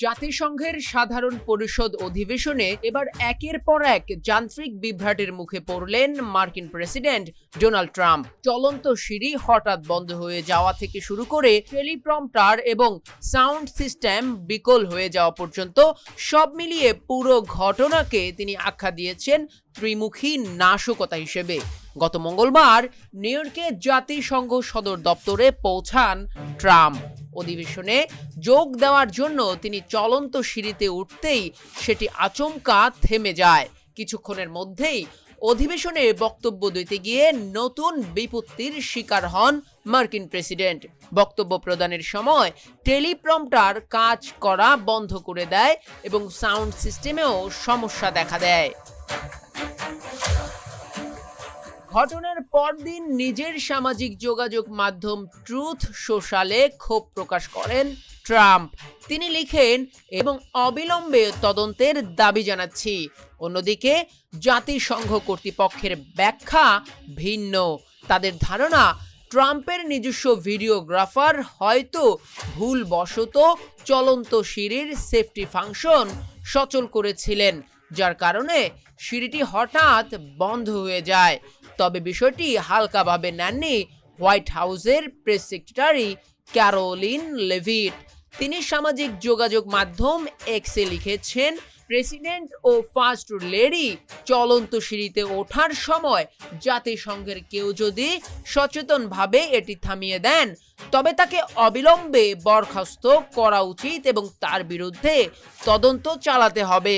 জাতিসংঘের সাধারণ পরিষদ অধিবেশনে এবার একের পর এক যান্ত্রিক বিভ্রাটের মুখে পড়লেন মার্কিন প্রেসিডেন্ট ডোনাল্ড ট্রাম্প। চলন্ত সিঁড়ি হঠাৎ বন্ধ হয়ে যাওয়া থেকে শুরু করে টেলিপ্রম্পটার এবং সাউন্ড সিস্টেম বিকল হয়ে যাওয়া পর্যন্ত সব মিলিয়ে পুরো ঘটনাকে তিনি আখ্যা দিয়েছেন ত্রিমুখী নাশকতা হিসেবে। গত মঙ্গলবার নিউ ইয়র্কে জাতিসংঘ সদর দপ্তরে পৌঁছান ট্রাম্প। অধিবেশনে যোগ দেওয়ার জন্য তিনি চলন্ত সিঁড়িতে উঠতেই সেটি আচমকা থেমে যায়। কিছুক্ষণের মধ্যেই অধিবেশনে বক্তব্য দিতে গিয়ে নতুন বিপত্তির শিকার হন মার্কিন প্রেসিডেন্ট। বক্তব্য প্রদানের সময় টেলিপ্রম্পটার কাজ করা বন্ধ করে দেয় এবং সাউন্ড সিস্টেমেও সমস্যা দেখা দেয়। ঘটনার পরদিন নিজের সামাজিক যোগাযোগ মাধ্যম ট্রুথ সোশ্যালে ক্ষোভ প্রকাশ করেন ট্রাম্প। তিনি লিখেন, এবং অবিলম্বে তদন্তের দাবি জানাচ্ছি। অন্যদিকে, জাতিসংঘ কর্তৃপক্ষের ব্যাখ্যা ভিন্ন। তাদের ধারণা, ট্রাম্পের নিজস্ব ভিডিওগ্রাফার হয়তো ভুলবশত চলন্ত সিঁড়ির সেফটি ফাংশন সচল করেছিলেন, যার কারণে সিঁড়িটি হঠাৎ বন্ধ হয়ে যায়। তবে বিষয়টি হালকাভাবে নেননি হোয়াইট হাউসের প্রেস সেক্রেটারি ক্যারোলিন লেভিট। তিনি সামাজিক যোগাযোগ মাধ্যম এক্সে লিখেছেন, প্রেসিডেন্ট ও ফার্স্ট লেডি চলন্ত সিঁড়িতে ওঠার সময় জাতিসংঘের কেউ যদি সচেতনভাবে এটি থামিয়ে দেন, তবে তাকে অবিলম্বে বরখাস্ত করা উচিত এবং তার বিরুদ্ধে তদন্ত চালাতে হবে।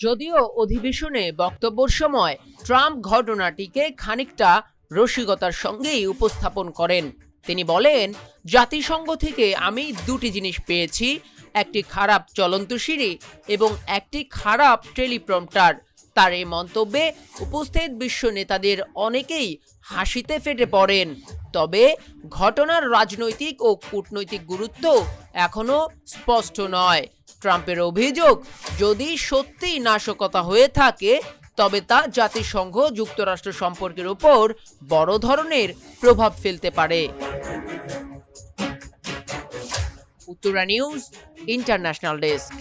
যদিও অধিবেশনে বক্তব্যের সময় ট্রাম্প ঘটনাটিকে খানিকটা রসিকতার সঙ্গেই উপস্থাপন করেন। তিনি বলেন, জাতিসংঘ থেকে আমি দুটি জিনিস পেয়েছি, একটি খারাপ চলন্ত সিঁড়ি এবং একটি খারাপ টেলিপ্রম্পটার। তার এই মন্তব্যে উপস্থিত বিশ্ব নেতাদের অনেকেই হাসিতে ফেটে পড়েন। তবে ঘটনার রাজনৈতিক ও কূটনৈতিক গুরুত্ব এখনও স্পষ্ট নয়। ট্রাম্পের অভিযোগ, যদি সত্যিই নাশকতা হয়ে থাকে, তবে তা জাতিসংঘ যুক্তরাষ্ট্র সম্পর্কের উপর বড় ধরনের প্রভাব ফেলতে পারে। Uttara news, international desk.